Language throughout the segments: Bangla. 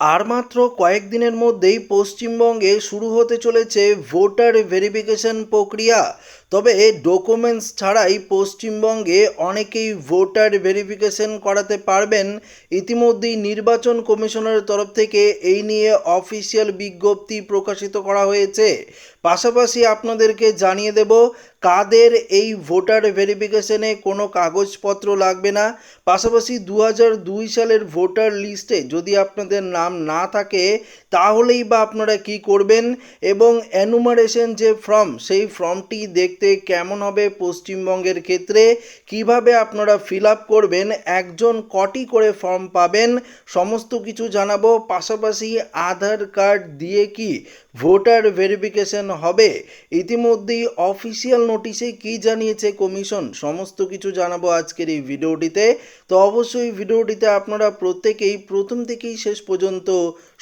আর মাত্র কয়েকদিনের মধ্যেই পশ্চিমবঙ্গে শুরু হতে চলেছে ভোটার ভেরিফিকেশন প্রক্রিয়া। তবে ডকুমেন্টস ছাড়াই পশ্চিমবঙ্গে অনেকেই ভোটার ভেরিফিকেশন করাতে পারবেন। ইতিমধ্যেই নির্বাচন কমিশনের তরফ থেকে এই নিয়ে অফিসিয়াল বিজ্ঞপ্তি প্রকাশিত করা হয়েছে। পাশাপাশি আপনাদেরকে জানিয়ে দেব, কাদের এই ভোটার ভেরিফিকেশনে কোনো কাগজপত্র লাগবে না? পাশাপাশি দু দুই সালের ভোটার লিস্টে যদি আপনাদের নাম না থাকে, তাহলেই বা আপনারা কি করবেন? এবং অ্যানুমারেশন যে ফর্ম সেই ফর্মটি দেখতে কেমন হবে পশ্চিমবঙ্গের ক্ষেত্রে? কীভাবে আপনারা ফিল আপ করবেন? একজন কটি করে ফর্ম পাবেন? সমস্ত কিছু জানাব। পাশাপাশি আধার কার্ড দিয়ে কি ভোটার ভেরিফিকেশন হবে? ইতিমধ্যেই অফিসিয়াল নোটিশে কি জানিয়েছে কমিশন সমস্ত কিছু জানাব আজকের এই ভিডিওটিতে। তো অবশ্যই ভিডিওটিতে আপনারা প্রত্যেকেই প্রথম থেকেই শেষ পর্যন্ত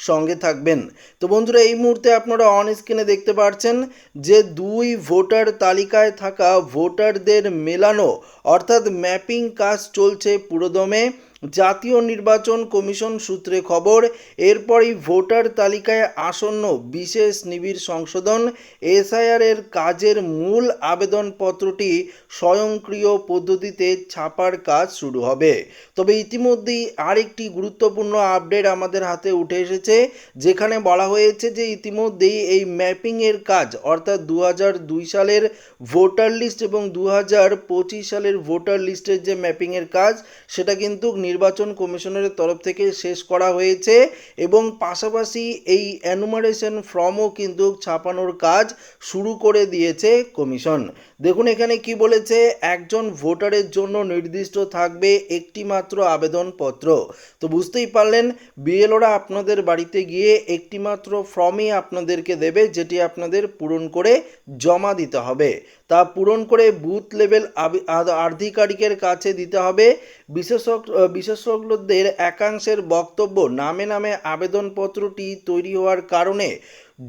সঙ্গে থাকবেন। তো বন্ধুরা, এই মুহূর্তে আপনারা অন স্ক্রিনে দেখতে পাচ্ছেন যে দুই ভোটার তালিকায় থাকা ভোটারদের মেলানো অর্থাৎ ম্যাপিং কাজ চলছে পুরোদমে। জাতীয় নির্বাচন কমিশন সূত্রে খবর, এরপরই ভোটার তালিকায় আসন্ন বিশেষ নিবিড় সংশোধন, এসআইআর এর কাজের মূল আবেদনপত্রটি স্বয়ংক্রিয় পদ্ধতিতে ছাপার কাজ শুরু হবে। তবে ইতিমধ্যেই আরেকটি গুরুত্বপূর্ণ আপডেট আমাদের হাতে উঠে এসেছে, যেখানে বলা হয়েছে যে ইতিমধ্যেই এই ম্যাপিংয়ের কাজ, অর্থাৎ দু সালের ভোটার লিস্ট এবং দু সালের ভোটার লিস্টের যে ম্যাপিংয়ের কাজ, সেটা কিন্তু নির্বাচন কমিশনের তরফ থেকে শেষ করা হয়েছে এবং পাশাপাশি এই অ্যানুমারেশন ফর্মও কিন্তু ছাপানোর কাজ শুরু করে দিয়েছে কমিশন। দেখুন, এখানে কি বলেছে? একজন ভোটারের জন্য নির্দিষ্ট থাকবে একটি মাত্র আবেদনপত্র। তো বুঝতেই পারলেন, বিএলওরা আপনাদের বাড়িতে গিয়ে একটি মাত্র ফর্মই আপনাদেরকে দেবে, যেটি আপনাদের পূরণ করে জমা দিতে হবে। তা পূরণ করে বুথ লেভেল আধিকারিকের কাছে দিতে হবে। বিশেষজ্ঞ বিশেষজ্ঞদের একাংশের বক্তব্য নামে নামে আবেদনপত্রটি তৈরি হওয়ার কারণে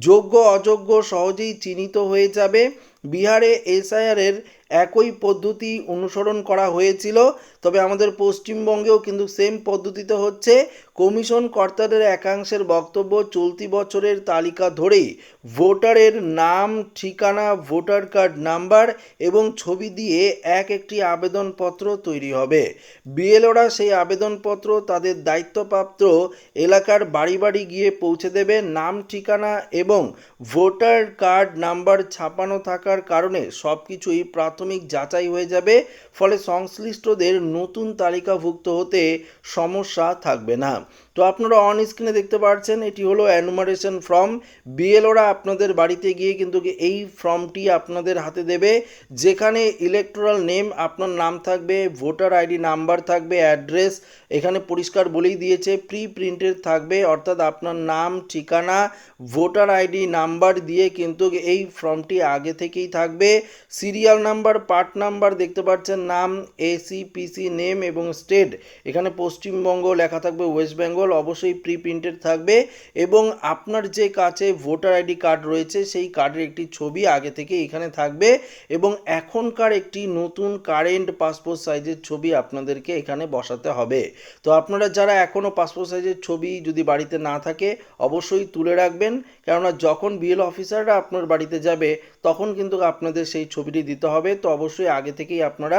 যোগ্য অযোগ্য সহজেই চিহ্নিত হয়ে যাবে। বিহারে এসআইআরের একই পদ্ধতি অনুসরণ করা হয়েছিল, তবে আমাদের পশ্চিমবঙ্গেও কিন্তু সেম পদ্ধতিতে হচ্ছে। কমিশন কর্তাদের একাংশের বক্তব্য চলতি বছরের তালিকা ধরেই ভোটারের নাম, ঠিকানা, ভোটার কার্ড নাম্বার এবং ছবি দিয়ে এক একটি আবেদনপত্র তৈরি হবে। বিএলওরা সেই আবেদনপত্র তাদের দায়িত্বপ্রাপ্ত এলাকার বাড়ি বাড়ি গিয়ে পৌঁছে দেবে। নাম, ঠিকানা এবং ভোটার কার্ড নাম্বার ছাপানো থাকার কারণে সব কিছুই প্রাথমিক যাচাই হয়ে যাবে। ফলে সংশ্লিষ্টদের নতুন তালিকাভুক্ত হতে সমস্যা থাকবে না। তো আপনারা অন স্ক্রিনে দেখতে পাচ্ছেন এটি হলো অ্যানুমারেশন ফর্ম বিএলওরা আপনাদের বাড়িতে গিয়ে কিন্তু এই ফর্মটি আপনাদের হাতে দেবে, যেখানে ইলেকট্রাল নেম আপনার নাম থাকবে ভোটার আইডি নাম্বার থাকবে অ্যাড্রেস এখানে পরিষ্কার বলেই দিয়েছে প্রি প্রিন্টেড থাকবে, অর্থাৎ আপনার নাম, ঠিকানা ভোটার আইডি নাম্বার দিয়ে কিন্তু এই ফর্মটি আগে থেকেই থাকবে। সিরিয়াল নাম্বার পার্ট নাম্বার দেখতে পাচ্ছেন নাম এসি পিসি নেম এবং স্টেট এখানে পশ্চিমবঙ্গ লেখা থাকবে ওয়েস্ট বেঙ্গল অবশ্যই প্রি প্রিন্টেড থাকবে এবং আপনার যে কাছে ভোটার আইডি কার্ড রয়েছে, সেই কার্ডের একটি ছবি আগে থেকে এখানে থাকবে এবং এখনকার একটি নতুন কারেন্ট পাসপোর্ট সাইজের ছবি আপনাদেরকে এখানে বসাতে হবে। তো আপনারা যারা এখনও পাসপোর্ট সাইজের ছবি যদি বাড়িতে না থাকে, অবশ্যই তুলে রাখবেন, কেননা যখন বিএল অফিসাররা আপনার বাড়িতে যাবে, তখন কিন্তু আপনাদের সেই ছবিটি দিতে হবে। তো অবশ্যই আগে থেকেই আপনারা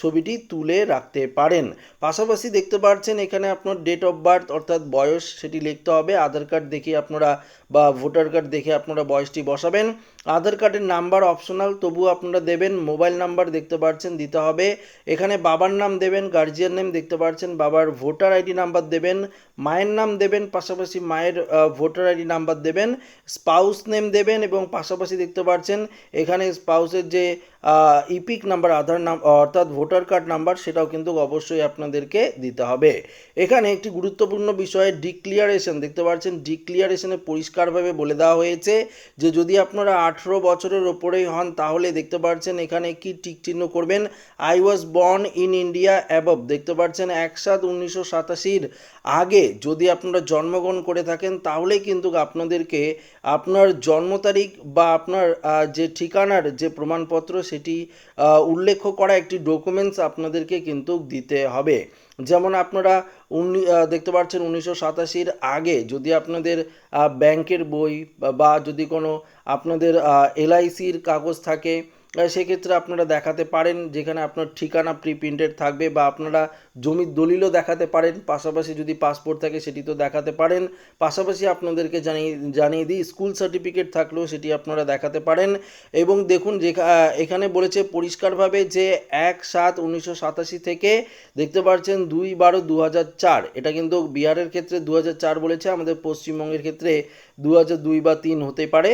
ছবিটি তুলে রাখতে পারেন। পাশাপাশি দেখতে পাচ্ছেন এখানে আপনার ডেট অফ বার্থ অর্থাৎ বয়স সেটি লিখতে হবে। আধার কার্ড দেখে আপনারা বা ভোটার কার্ড দেখে আপনারা বয়সটি বসাবেন। আধার কার্ডের নাম্বার অপশনাল তবুও আপনারা দেবেন। মোবাইল নাম্বার দেখতে পাচ্ছেন, দিতে হবে। এখানে বাবার নাম দেবেন গার্জিয়ান নেম দেখতে পাচ্ছেন, বাবার ভোটার আইডি নাম্বার দেবেন, মায়ের নাম দেবেন, পাশাপাশি মায়ের ভোটার আইডি নাম্বার দেবেন স্পাউস নেম দেবেন এবং পাশাপাশি দেখতে পাচ্ছেন, এখানে স্পাউসের যে ইপিক নাম্বার আধার নাম অর্থাৎ ভোটার কার্ড নাম্বার সেটাও কিন্তু অবশ্যই আপনাদেরকে দিতে হবে। এখানে একটি গুরুত্বপূর্ণ বিষয় ডিক্লিয়ারেশন, দেখতে পাচ্ছেন, ডিক্লিয়ারেশনে পরিষ্কারভাবে বলে দেওয়া হয়েছে যে যদি আপনারা আঠেরো বছরের ওপরেই হন, তাহলে দেখতে পাচ্ছেন এখানে কি টিক চিহ্ন করবেন? I was born in India above দেখতে পাচ্ছেন এক সাত উনিশশো সাতাশির আগে যদি আপনারা জন্মগ্রহণ করে থাকেন, তাহলে কিন্তু আপনাদেরকে আপনার জন্ম তারিখ বা আপনার যে ঠিকানার যে প্রমাণপত্র, সেটি উল্লেখ করা একটি ডকুমেন্টস আপনাদেরকে কিন্তু দিতে হবে। যেমন আপনারা উনি দেখতে পাচ্ছেন উনিশশো সাতাশির আগে যদি আপনাদের ব্যাংকের বই বা- বা যদি কোনো আপনাদের এলআইসির কাগজ থাকে সেক্ষেত্রে আপনারা দেখাতে পারেন যেখানে আপনার ঠিকানা প্রিপ্রিন্টেড থাকবে বা আপনারা জমির দলিলও দেখাতে পারেন, পাশাপাশি যদি পাসপোর্ট থাকে সেটি তো দেখাতে পারেন। পাশাপাশি আপনাদেরকে জানিয়ে জানিয়ে দিই স্কুল সার্টিফিকেট থাকলেও সেটি আপনারা দেখাতে পারেন। এবং দেখুন যে এখানে বলেছে পরিষ্কারভাবে যে এক সাত উনিশশো সাতাশি থেকে দেখতে পাচ্ছেন দুই বারো দু হাজার চার। এটা কিন্তু বিহারের ক্ষেত্রে দু হাজার চার বলেছে, আমাদের পশ্চিমবঙ্গের ক্ষেত্রে দু হাজার দুই বা তিন হতে পারে।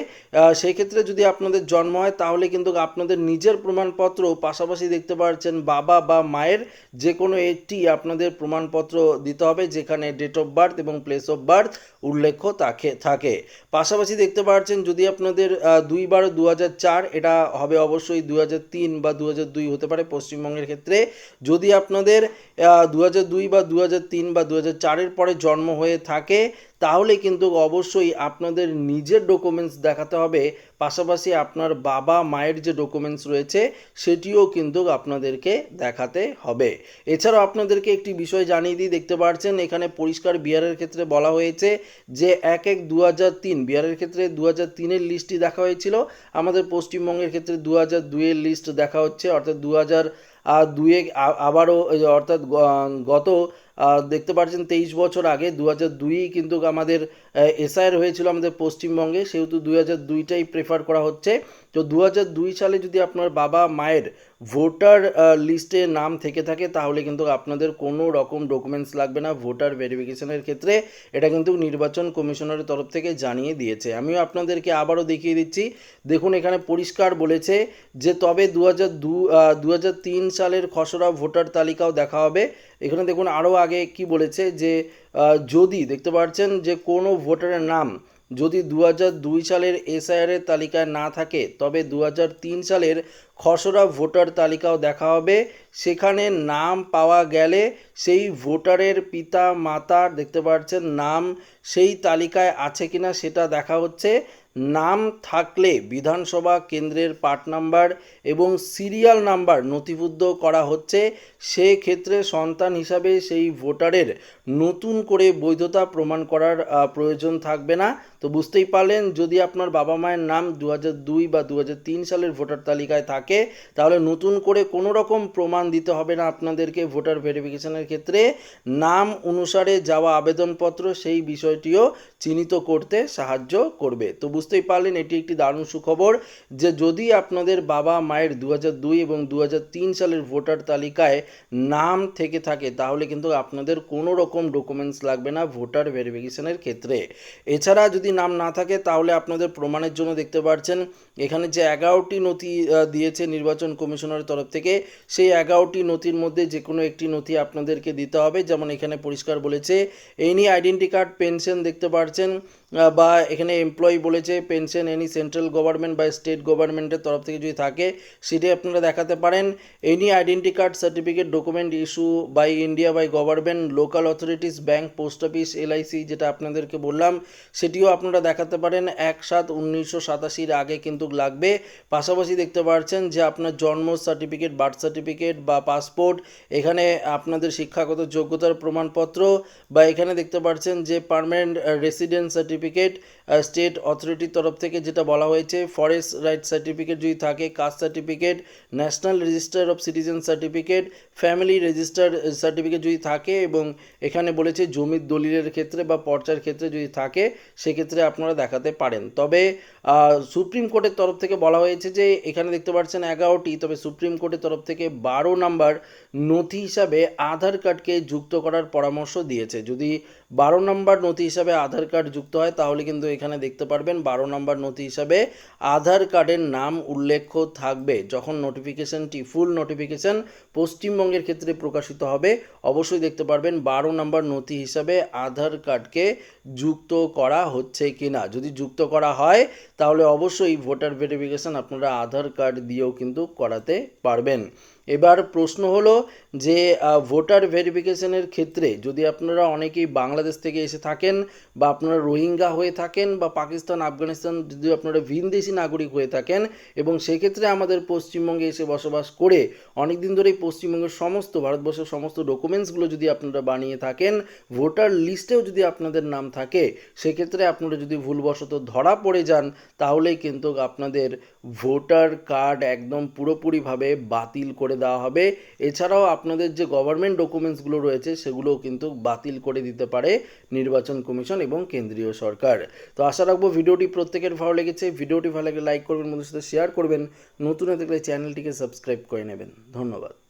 সেই ক্ষেত্রে যদি আপনাদের জন্ম হয়, তাহলে কিন্তু আপনাদের নিজের প্রমাণপত্র, পাশাপাশি দেখতে পাচ্ছেন বাবা বা মায়ের যে কোনো একটি আপনাদের প্রমাণপত্র দিতে হবে, যেখানে ডেট অফ বার্থ এবং প্লেস অফ বার্থ উল্লেখ থাকে থাকে। পাশাপাশি দেখতে পাচ্ছেন, যদি আপনাদের দুই বারো দু চার, এটা হবে অবশ্যই দু তিন বা দু দুই হতে পারে পশ্চিমবঙ্গের ক্ষেত্রে। যদি আপনাদের দু দুই বা দু তিন বা দু চারের পরে জন্ম হয়ে থাকে, তাহলে কিন্তু অবশ্যই আপনাদের নিজের ডকুমেন্টস দেখাতে হবে পাশাপাশি আপনার বাবা মায়ের যে ডকুমেন্টস রয়েছে, সেটিও কিন্তু আপনাদেরকে দেখাতে হবে। এছাড়াও আপনাদেরকে একটি বিষয় জানিয়ে দিই, দেখতে পাচ্ছেন এখানে পরিষ্কার বিহারের ক্ষেত্রে বলা হয়েছে যে এক এক দু হাজার তিন, বিহারের ক্ষেত্রে দু হাজার তিনের লিস্টটি দেখা হয়েছিল। আমাদের পশ্চিমবঙ্গের ক্ষেত্রে দু হাজার দুইয়ের লিস্ট দেখা হচ্ছে, অর্থাৎ দু হাজার দুয়ে আ- আবারও অর্থাৎ গত দেখতে পাচ্ছেন তেইশ বছর আগে দু হাজার দুইই কিন্তু আমাদের এসআইআর হয়েছিল আমাদের পশ্চিমবঙ্গে, সেহেতু দু হাজার দুইটাই প্রেফার করা হচ্ছে। তো দু হাজার দুই সালে যদি আপনার বাবা মায়ের ভোটার লিস্টে নাম থেকে থাকে, তাহলে কিন্তু আপনাদের কোনো রকম ডকুমেন্টস লাগবে না ভোটার ভেরিফিকেশনের ক্ষেত্রে। এটা কিন্তু নির্বাচন কমিশনারের তরফ থেকে জানিয়ে দিয়েছে। আমিও আপনাদেরকে আবারও দেখিয়ে দিচ্ছি। দেখুন, এখানে পরিষ্কার বলেছে যে তবে দু হাজার সালের খসড়া ভোটার তালিকাও দেখা হবে। এখানে দেখুন, আরও আগে কি বলেছে যে যদি, দেখতে পাচ্ছেন যে কোনো ভোটারের নাম যদি দু দুই সালের এসআইআরের তালিকায় না থাকে, তবে দু তিন সালের খসড়া ভোটার তালিকাও দেখা হবে। সেখানে নাম পাওয়া গেলে সেই ভোটারের পিতা মাতা দেখতে পাচ্ছেন, নাম সেই তালিকায় আছে কিনা সেটা দেখা হচ্ছে। নাম থাকলে বিধানসভা কেন্দ্রের পার্ট নাম্বার এবং সিরিয়াল নাম্বার নথিবদ্ধ করা হচ্ছে। সেক্ষেত্রে সন্তান হিসাবে সেই ভোটারের নতুন করে বৈধতা প্রমাণ করার প্রয়োজন থাকবে না। তো বুঝতেই পারলেন, যদি আপনার বাবা মায়ের নাম দু দুই বা দু সালের ভোটার তালিকায় থাকে, তাহলে নতুন করে কোনো রকম প্রমাণ দিতে হবে না আপনাদেরকে ভোটার ভেরিফিকেশনের ক্ষেত্রে। নাম অনুসারে যাওয়া আবেদনপত্র, সেই বিষয়টিও চিহ্নিত করতে সাহায্য করবে। তো বুঝতেই পারলেন, এটি একটি দারুণ সুখবর যে যদি আপনাদের বাবা মায়ের দু দুই এবং দু সালের ভোটার তালিকায় নাম থেকে থাকে, তাহলে কিন্তু আপনাদের কোনো রকম ডকুমেন্টস লাগবে না ভোটার ভেরিফিকেশনের ক্ষেত্রে। এছাড়া যদি নাম না থাকে, তাহলে আপনাদের প্রমাণের জন্য দেখতে পাচ্ছেন এখানে যে এগারোটি নথি দিয়েছে নির্বাচন কমিশনের তরফ থেকে, সেই এগারোটি নথির মধ্যে যে কোনো একটি নথি আপনাদেরকে দিতে হবে। যেমন এখানে পরিষ্কার বলেছে এনি আইডেন্টি কার্ড পেনশন দেখতে পাচ্ছেন গার্জেন বা এখানে এমপ্লয়ি বলেছে পেনশন এনি সেন্ট্রাল গভর্নমেন্ট বা স্টেট গভর্নমেন্টের তরফ থেকে যদি থাকে, সেটি আপনারা দেখাতে পারেন। Any identity card certificate document issue by India by government local authorities bank post office LIC যেটা আপনাদেরকে বললাম, সেটিও আপনারা দেখাতে পারেন। এক সাত উনিশশো সাতাশির আগে কিন্তু লাগবে। পাশাপাশি দেখতে পাচ্ছেন যে আপনার জন্ম সার্টিফিকেট বার্থ সার্টিফিকেট বা পাসপোর্ট এখানে আপনাদের শিক্ষাগত যোগ্যতার প্রমাণপত্র বা এখানে দেখতে পাচ্ছেন যে permanent resident certificate we get state অথরিটির তরফ থেকে যেটা বলা হয়েছে ফরেস্ট রাইট সার্টিফিকেট যদি থাকে caste certificate national register of citizen certificate family register certificate যদি থাকে এবং এখানে বলেছে জমির দলিলের ক্ষেত্রে বা পর্চার ক্ষেত্রে যদি থাকে, সেক্ষেত্রে আপনারা দেখাতে পারেন। তবে সুপ্রিম কোর্টের তরফ থেকে বলা হয়েছে যে, এখানে দেখতে পাচ্ছেন এগারোটি, তবে সুপ্রিম কোর্টের তরফ থেকে বারো নাম্বার নথি হিসাবে আধার কার্ডকে যুক্ত করার পরামর্শ দিয়েছে। যদি বারো নম্বর নথি হিসাবে আধার কার্ড যুক্ত হয়, তাহলে কিন্তু এখানে দেখতে পারবেন বারো নম্বর নথি হিসাবে আধার কার্ডের নাম উল্লেখ থাকবে। যখন নোটিফিকেশনটি ফুল নোটিফিকেশন পশ্চিমবঙ্গের ক্ষেত্রে প্রকাশিত হবে, অবশ্যই দেখতে পারবেন বারো নম্বর নথি হিসাবে আধার কার্ডকে যুক্ত করা হচ্ছে কি না যদি যুক্ত করা হয়, তাহলে অবশ্যই ভোটার ভেরিফিকেশন আপনারা আধার কার্ড দিয়েও কিন্তু করাতে পারবেন। এবার প্রশ্ন হলো যে ভোটার ভেরিফিকেশনের ক্ষেত্রে যদি আপনারা অনেকেই বাংলাদেশ থেকে এসে থাকেন বা আপনারা রোহিঙ্গা হয়ে থাকেন বা পাকিস্তান, আফগানিস্তান যদি আপনারা ভিনদেশি নাগরিক হয়ে থাকেন এবং সেক্ষেত্রে আমাদের পশ্চিমবঙ্গে এসে বসবাস করে অনেক দিন ধরেই পশ্চিমবঙ্গের সমস্ত ভারতবর্ষের সমস্ত ডকুমেন্টসগুলো যদি আপনারা বানিয়ে থাকেন ভোটার লিস্টেও যদি আপনাদের নাম থাকে, সেক্ষেত্রে আপনারা যদি ভুলবশত ধরা পড়ে যান, তাহলেই কিন্তু আপনাদের ভোটার কার্ড একদম পুরোপুরিভাবে বাতিল করে দেওয়া হবে। এছাড়াও আপনাদের যে গভর্নমেন্ট ডকুমেন্টসগুলো রয়েছে, সেগুলোও কিন্তু বাতিল করে দিতে পারে নির্বাচন কমিশন এবং কেন্দ্রীয় সরকার। তো আশা রাখব ভিডিওটি প্রত্যেকের ভালো লেগেছে। ভিডিওটি ভালো লাগলে লাইক করবেন বন্ধুর সাথে শেয়ার করবেন। নতুন হয়ে থাকলে চ্যানেলটিকে সাবস্ক্রাইব করে নেবেন। ধন্যবাদ।